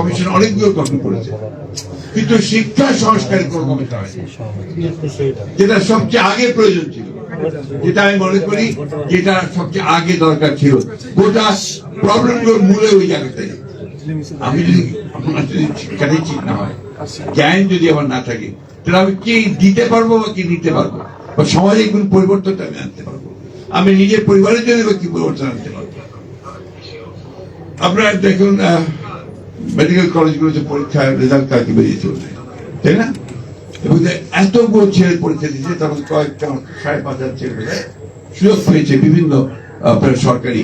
Commission অনেকগুলো গঠন করেছে। কিন্তু শিক্ষা হয়নি যেটা সবচেয়ে আগে প্রয়োজন ছিল। যেটা আমি মনে করি যেটা সবচেয়ে আগে দরকার ছিল। গোটা প্রবলেমগুলোর মূলে ওই জায়গাতে আমি যদি আপনার যদি শিক্ষাটাই ঠিক না হয়, জ্ঞান যদি আমার না থাকে, তাহলে আমি কি দিতে পারব বা কি নিতে পারব? বা সমাজে কোন পরিবর্তনটা আমি আনতে পারব? আমি নিজের পরিবারের জন্য কি পরিবর্তন আনতে পারব? আপনারা দেখুন মেডিকেল কলেজগুলোতে পরীক্ষার রেজাল্ট কালকে বোধ হয়, তাই না? এবং এতগুলো ছেলে পরীক্ষা দিচ্ছে তখন কয়েকটা সাড়ে পাঁচ হাজার ছেলে সুযোগ পেয়েছে বিভিন্ন আপনার সরকারি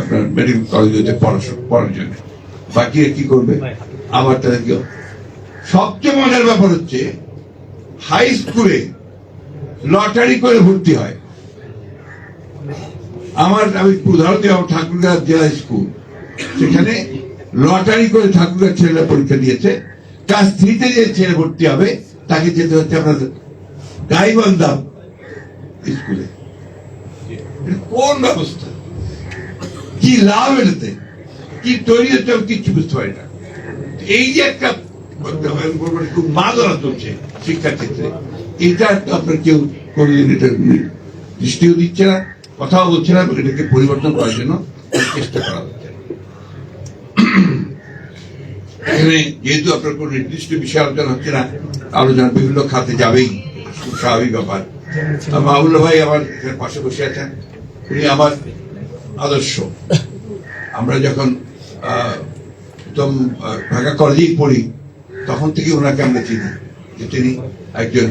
আপনার মেডিকেল কলেজগুলোতে পড়াশোনা পড়ার জন্য। বাকিরা কি করবে? আবার তাদেরকে সবচেয়ে মজার ব্যাপার হচ্ছে হাই স্কুলে লটারি করে ভর্তি হয়। আমার আমি উদাহরণ আমার ঠাকুরগাঁ জেলা স্কুল সেখানে লটারি করে ঠাকুরগাঁ ছেলেরা পরীক্ষা দিয়েছে। ক্লাস থ্রিতে যে ছেলে ভর্তি হবে, তাকে যেতে হচ্ছে আপনার গাইবান্ধা স্কুলে। কোন ব্যবস্থা? কি লাভ এটাতে? কি তৈরি হচ্ছে আমি কিচ্ছু বুঝতে পারি না। এই যে একটা খুব মাদনা চলছে শিক্ষার ক্ষেত্রে এটা আপনার কেউ কোনদিন এটা দৃষ্টিও দিচ্ছে না, কথাও বলছে না এটাকে পরিবর্তন করার জন্য চেষ্টা করা হচ্ছে না। এখানে যেহেতু আপনার কোন নির্দিষ্ট বিষয় আলোচনা হচ্ছে না আলোচনা বিভিন্ন খাতে যাবেই, খুব স্বাভাবিক ব্যাপার। মাহবুল্লাহ ভাই আমার পাশে বসে আছেন, উনি আমার আদর্শ। আমরা যখন প্রথম ঢাকা কলেজেই পড়ি, তখন থেকে ওনাকে আমরা চিনি, যে তিনি একজন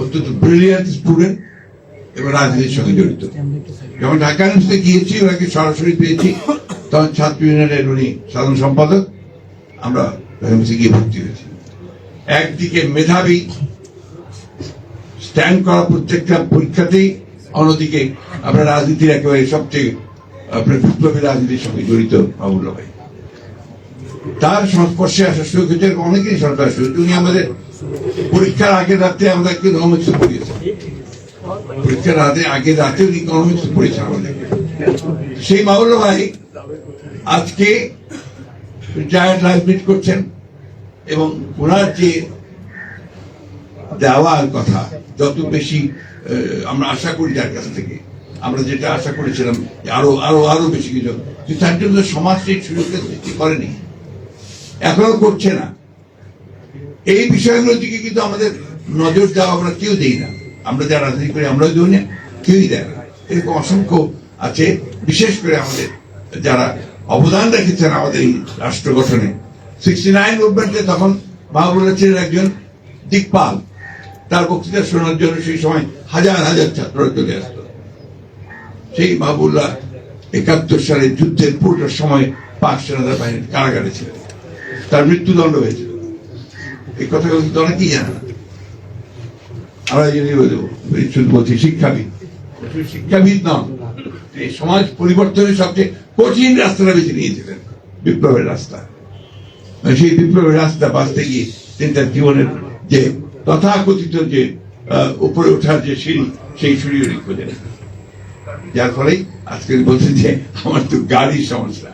অত্যন্ত ব্রিলিয়ান্ট স্টুডেন্ট এবং রাজনীতির সঙ্গে জড়িত। যখন ঢাকা ইউনিভার্সিটি গিয়েছি, ওনাকে সরাসরি পেয়েছি, তখন ছাত্র ইউনিয়নের উনি সাধারণ সম্পাদক। আমরা ঢাকা গিয়ে ভর্তি হয়েছি। একদিকে মেধাবী স্ট্যান্ড করা প্রত্যেকটা পরীক্ষাতেই, অন্যদিকে আপনার রাজনীতির একেবারে সবচেয়ে, আপনার বিপ্লবী রাজনীতির সঙ্গে জড়িত বাবুল্লা ভাই। তার সংস্পর্শে আসার সুযোগ হয়েছে, এবং অনেকেরই সরকার সুযোগ উনি আমাদের পরীক্ষার আগের রাতে আমাদেরকে ইকোনমিক্স পড়িয়েছেন পরীক্ষার রাতে, আগের রাতে উনি ইকোনমিক্স পড়িয়েছেন আমাদেরকে। সেই বাবুল্লা ভাই আজকে রিটায়ার্ড লাইফ লিড করছেন এবং ওনার যে দেওয়ার কথা, যত বেশি আমরা আশা করি যার কাছ থেকে, আমরা যেটা আশা করেছিলাম আরও আরও আরও বেশি কিছু। তার জন্য সমাজ সেই সুযোগটা সৃষ্টি করেনি। এখনও করছে না। এই বিষয়গুলোর দিকে কিন্তু আমাদের নজর দেওয়া আমরা কেউ দিই না। আমরা যারা রাজনীতি করি, আমরাও দিই না, কেউই দেয় না। এরকম অসংখ্য আছে। বিশেষ করে আমাদের যারা অবদান রেখেছেন আমাদের এই রাষ্ট্র গঠনে। সিক্সটি নাইন মুভমেন্টে তখন মাহবুল্লাহ ছিলেন একজন দিকপাল, তার বক্তৃতা শোনার জন্য সেই সময় হাজার হাজার ছাত্ররা চলে আসতো। সেই মাহবুল্লাহ একাত্তর সালে যুদ্ধের পুরোটার সময় পাক সেনাদের বাহিনীর কারাগারে ছিলেন। তার মৃত্যুদণ্ড হয়েছিল। এই কথাগুলো কিন্তু অনেকেই জানে না। আমরা বলব বলছি শিক্ষাবিদ। শিক্ষাবিদ নন সমাজ পরিবর্তনের সবচেয়ে কঠিন রাস্তাটা বেছে নিয়েছিলেন, বিপ্লবের রাস্তা। মানে সেই বিপ্লবের রাস্তা বাঁচতে গিয়ে তিনি তার জীবনের যে তথাকথিত যে উপরে ওঠার যে সিঁড়ি, সেই সিঁড়ি উনি যার ফলেই আজকে বলছেন যে, আমার তো গাড়ির সমস্যা।